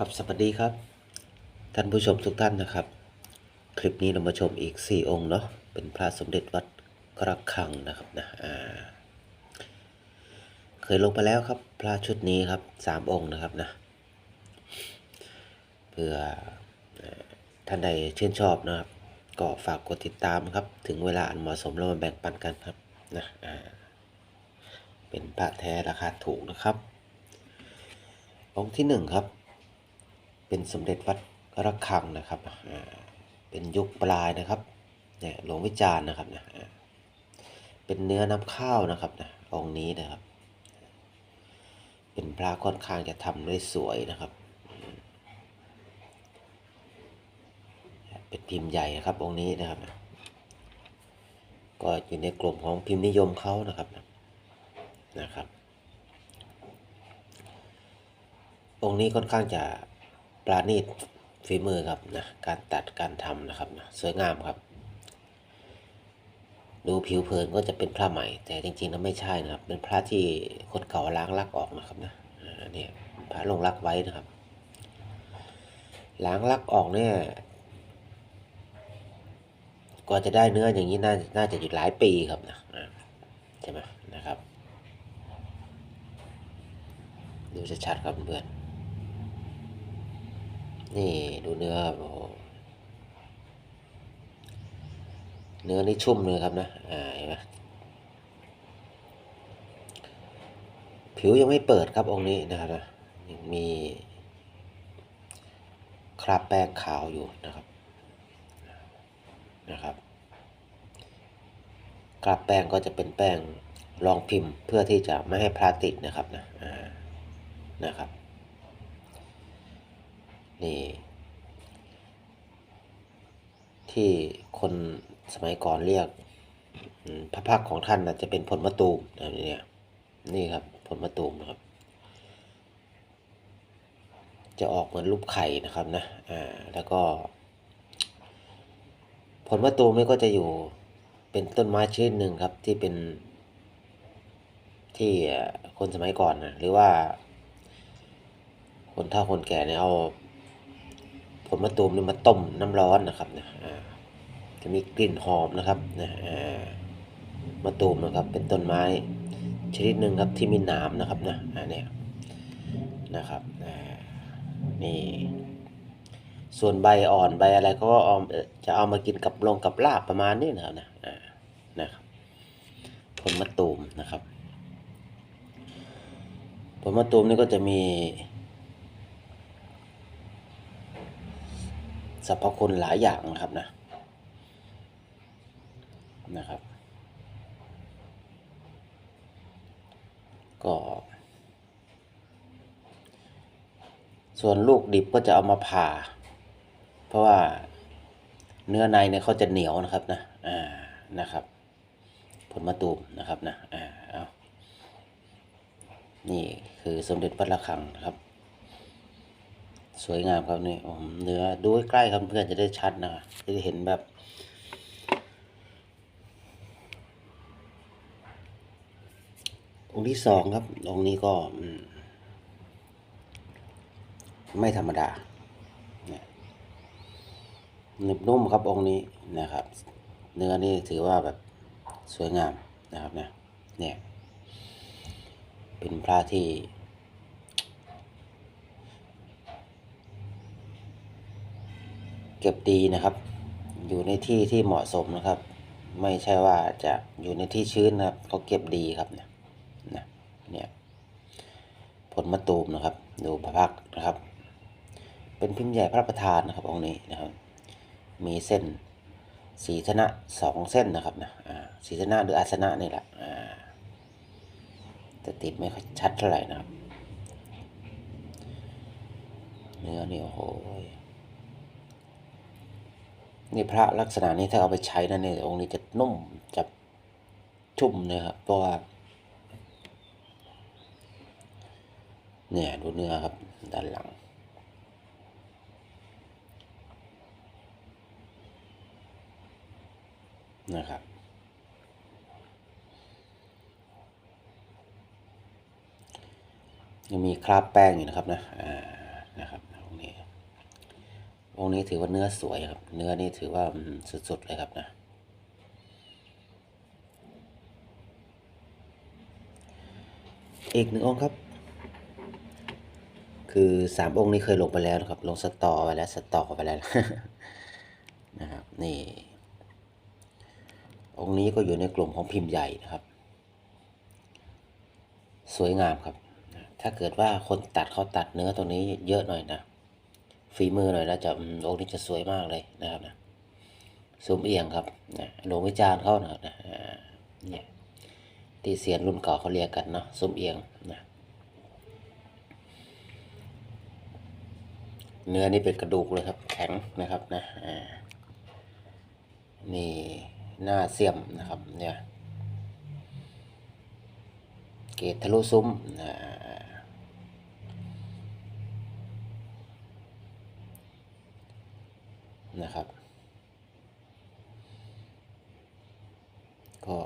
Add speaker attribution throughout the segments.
Speaker 1: ครับสวัสดีครับ ท่านผู้ชมทุกท่านนะครับ คลิปนี้เรามาชมอีก 4 องค์เนาะเป็นพระสมเด็จวัดกระฆังนะครับนะอ่าเคยลงไปแล้วครับพระชุดนี้ครับสามองค์นะครับนะเพื่อเอ่อท่านใดชื่นชอบนะครับ ก็ฝากกดติดตามครับ ถึงเวลาอันเหมาะสมเรามาแบ่งปันกันครับนะอ่าเป็นพระแท้ราคาถูกนะครับองค์ที่หนึ่งครับ เป็นสมเด็จวัดระฆังนะครับเป็นยุคปลายนะครับเนี่ยหลวงวิจารณ์นะครับนะเป็นเนื้อน้ำข้าวนะครับนะองค์นี้นะครับ เป็นพระค่อนข้างจะทำได้สวยนะครับ เป็นพิมพ์ใหญ่นะครับองค์นี้นะครับนะก็อยู่ในกลุ่มของพิมพ์นิยมเขานะครับนะนะครับ องค์นี้ค่อนข้างจะ ปราณีตฝีมือครับนะการตัดการทำนะครับนะสวยงามครับ ดูผิวเผินก็จะเป็นพระใหม่ แต่จริงๆแล้วไม่ใช่นะครับ เป็นพระที่คนเก่าล้างลักออกนะครับนะอ่าเนี่ยพระลงลักไว้นะครับล้างลักออกเนี่ยกว่าจะได้เนื้ออย่างนี้น่าน่าจะอยู่หลายปีครับนะใช่ไหมนะครับ ดูชัดๆครับเพื่อน นี่ดูเนื้อโอ้โหเนื้อนี่ชุ่มเลยครับนะ อ่าเห็นไหมผิวยังไม่เปิดครับองค์นี้นะครับนะยังมีคราบแป้งขาวอยู่นะครับ นะครับ คราบแป้งก็จะเป็นแป้งรองพิมพ์เพื่อที่จะไม่ให้พลาสติกนะครับนะ อ่า นะครับ นี่ ที่คนสมัยก่อนเรียกพระพักของท่านนะจะเป็นผลมะตูมนะเนี่ยนี่ครับผลมะตูมนะครับ จะออกเหมือนรูปไข่นะครับนะอ่าแล้วก็ ผลมะตูมนี่ก็จะอยู่เป็นต้นไม้ชนิดหนึ่งครับที่เป็น ที่คนสมัยก่อนนะหรือว่า คนเฒ่าคนแก่เนี่ยเอา ผลมะตูมนี่มาต้มน้ำร้อนนะครับนะอ่าจะมีกลิ่นหอมนะครับนะมะตูมนะครับเป็นต้นไม้ชนิดหนึ่งครับที่มีหนามนะครับนะอ่าเนี่ยนะครับนี่ส่วนใบอ่อนใบอะไรเขาก็เอาจะเอามากินกับลงกับลาบประมาณนี้นะครับนะนะครับผลมะตูมนะครับผลมะตูมนี่ก็จะมี สรรพคุณหลายอย่างนะครับนะนะครับ ก็ ส่วนลูกดิบก็จะเอามาผ่า เพราะว่าเนื้อในเนี่ยเขาจะเหนียวนะครับนะอ่านะครับ ผลมะตูมนะครับนะอ่าเอานี่คือสมเด็จพระระฆังครับ สวยงามครับนี่ผมเนื้อดูใกล้ครับเพื่อนจะได้ชัดนะจะได้เห็นแบบองค์ที่สองครับ องค์นี้ก็ไม่ธรรมดาเนี่ยหนึบนุ่มครับองค์นี้นะครับ เนื้อนี่ถือว่าแบบสวยงามนะครับนะเนี่ยเป็นพระที่ เก็บดีนะครับ อยู่ในที่ที่เหมาะสมนะครับ ไม่ใช่ว่าจะอยู่ในที่ชื้นนะครับเขาเก็บดีครับเนี่ยนะเนี่ยผลมะตูมนะครับ ดูพระพักนะครับ เป็นพิมพ์ใหญ่พระประธานนะครับองค์นี้นะครับ มีเส้นสีธนะสองเส้นนะครับนะสีธนะหรืออาสนะนี่แหละอ่าแต่ติดไม่ค่อยชัดเท่าไหร่นะครับ เนื้อนี่โอ้โห นี่พระลักษณะนี้ถ้าเอาไปใช้นะเนี่ยองค์นี้จะนุ่มจะชุ่มนะครับเพราะว่าเนี่ยดูเนื้อครับด้านหลัง นะครับ ยังมีคราบแป้งอยู่นะครับนะอ่า องค์นี้ถือว่าเนื้อสวยครับ เนื้อนี่ถือว่าสุดๆเลยครับนะ อีกหนึ่งองค์ครับ คือสามองค์นี้เคยลงไปแล้วนะครับ ลงสตอไปแล้วสตอไปแล้วนะครับ นี่ องค์นี้ก็อยู่ในกลุ่มของพิมพ์ใหญ่นะครับ สวยงามครับ ถ้าเกิดว่าคนตัดเขาตัดเนื้อตรงนี้เยอะหน่อยนะ ฝีมือหน่อยนะจะอืมองค์นี้จะสวยมากเลยนะครับนะซูมเอียงครับนะหลวงวิจารณ์เขานะครับนะเนี่ยที่เสียนรุ่นเก่าเขาเรียกกันเนาะซูมเอียงนะเนื้อนี่เป็นกระดูกเลยครับ แข็งนะครับนะนี่หน้าเสียมนะครับเนี่ยเกตทะลุซุ้มอ่า นะครับ ก็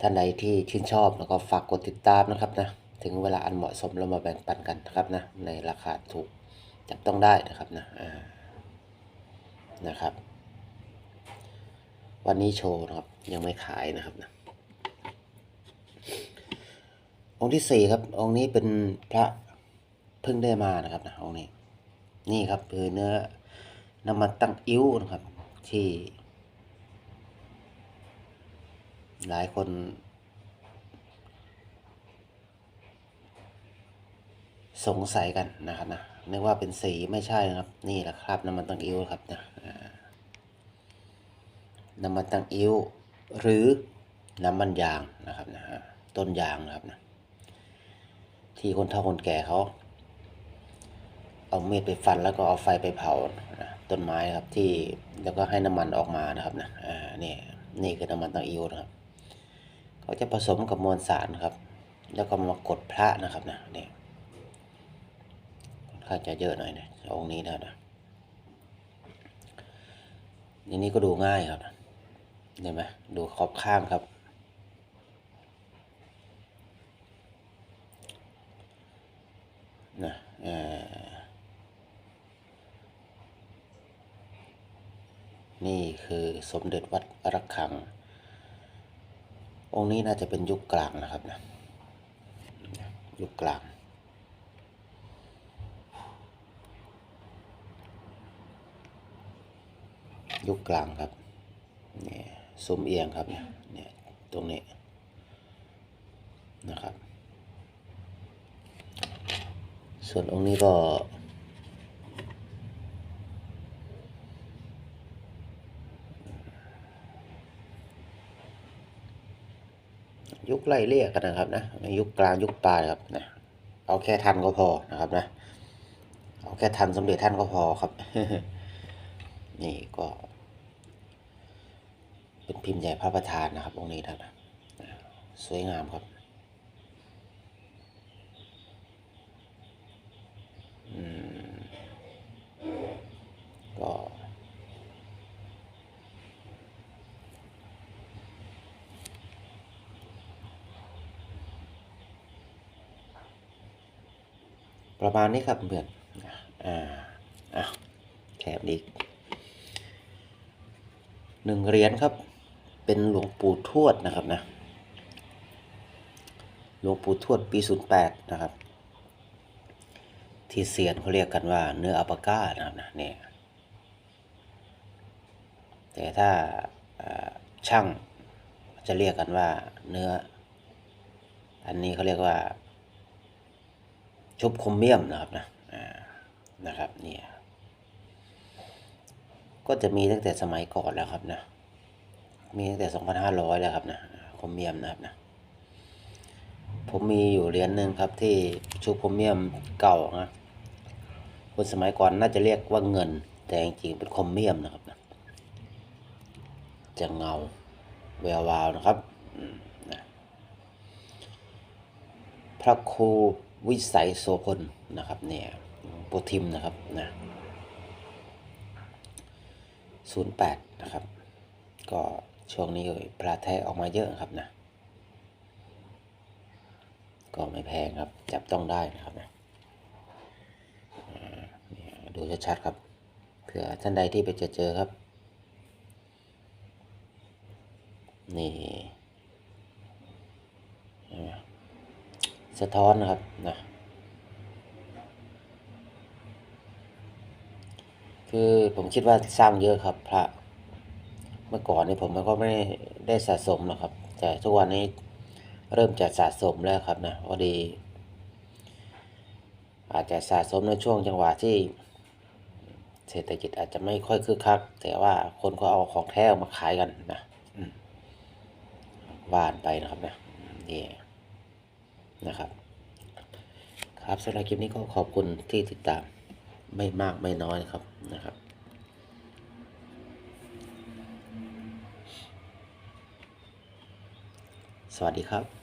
Speaker 1: ท่านใดที่ชื่นชอบแล้วก็ฝากกดติดตามนะครับนะถึงเวลาอันเหมาะสมเรามาแบ่งปันกันนะครับนะในราคาถูกจับต้องได้นะครับนะนะครับ วันนี้โชว์นะครับยังไม่ขายนะครับนะองค์ที่สี่ครับองค์นี้เป็นพระเพิ่งได้มานะครับนะองค์นี้ นี่ครับคือเนื้อน้ำมันตั้งอิ้วนะครับ ที่ หลายคน สงสัยกันนะครับนะนึกว่าเป็นสีไม่ใช่นะครับ นี่แหละครับน้ำมันตั้งอิ้วครับนะน้ำมันตั้งอิ้วหรือน้ำมันยางนะครับนะฮะต้นยางนะครับนะที่คนเฒ่าคนแก่เขา เอามีดไปฟันแล้วก็เอาไฟไปเผานะต้นไม้ครับที่แล้วก็ให้น้ำมันออกมานะครับนะอ่านี่นี่คือน้ำมันตังอิวนะครับเขาจะผสมกับมวลสารครับ แล้วก็มากดพระนะครับนะนี่ค่อนข้างจะเยอะหน่อยนะองค์นี้นะครับนะนี่นี่ก็ดูง่ายครับเห็นไหมดูขอบข้างครับนะเอ่อ นี่คือสมเด็จวัดระฆัง องค์นี้น่าจะเป็นยุคกลางนะครับนะยุคกลาง ยุคกลางครับเนี่ยซุ้มเอียงครับเนี่ยเนี่ยตรงนี้นะครับ ส่วนองค์นี้ก็ ยุคไล่เรียกกันนะครับนะในยุคกลางยุคปลายครับนะเอาแค่ทันก็พอนะครับนะ เอาแค่ทันสมเด็จท่านก็พอครับ นี่ก็ เป็นพิมพ์ใหญ่พระประธานนะครับองค์นี้นะนะสวยงามครับอืมก็ ประมาณนี้ครับเพื่อนอ่าอะแถบนี้หนึ่งเหรียญครับ เป็นหลวงปู่ทวดนะครับนะ หลวงปู่ทวดปี 08 นะครับ ที่เซียนเขาเรียกกันว่าเนื้ออัปปาก้านะครับนะเนี่ยแต่ถ้าช่างจะเรียกกันว่าเนื้อ อันนี้เขาเรียกว่า ชุบคมเมียมนะครับนะนะครับเนี่ยก็จะมีตั้งแต่สมัยก่อนแล้วครับนะมีตั้งแต่2,500แล้วครับนะคมเมียมนะครับนะผมมีอยู่เหรียญหนึ่งครับที่ชุบคมเมียมเก่านะคนสมัยก่อนน่าจะเรียกว่าเงิน แต่จริงๆเป็นคมเมียมนะครับนะจะเงาแวววาวนะครับพระครู วิสัยโสพลนะครับเนี่ยโปรทิมนะครับนะศูนย์แปดนะครับ ก็ช่วงนี้ก็พระแท้ออกมาเยอะครับนะก็ไม่แพงครับ จับต้องได้นะครับนะดูชัดๆครับเผื่อท่านใดที่ไปเจอเจอครับ นี่เห็นไหม สะท้อนนะครับนะคือผมคิดว่าสร้างเยอะครับพระ เมื่อก่อนนี่ผมก็ไม่ได้สะสมหรอกครับ แต่ทุกวันนี้เริ่มจะสะสมแล้วครับนะพอดี อาจจะสะสมในช่วงจังหวะที่ เศรษฐกิจอาจจะไม่ค่อยคึกคัก แต่ว่าคนก็เอาของแท้มาขายกันนะว่านไปนะครับนะนี่ นะครับ ครับสำหรับคลิปนี้ก็ขอบคุณที่ติดตามไม่มากไม่น้อยนะครับนะครับสวัสดีครับ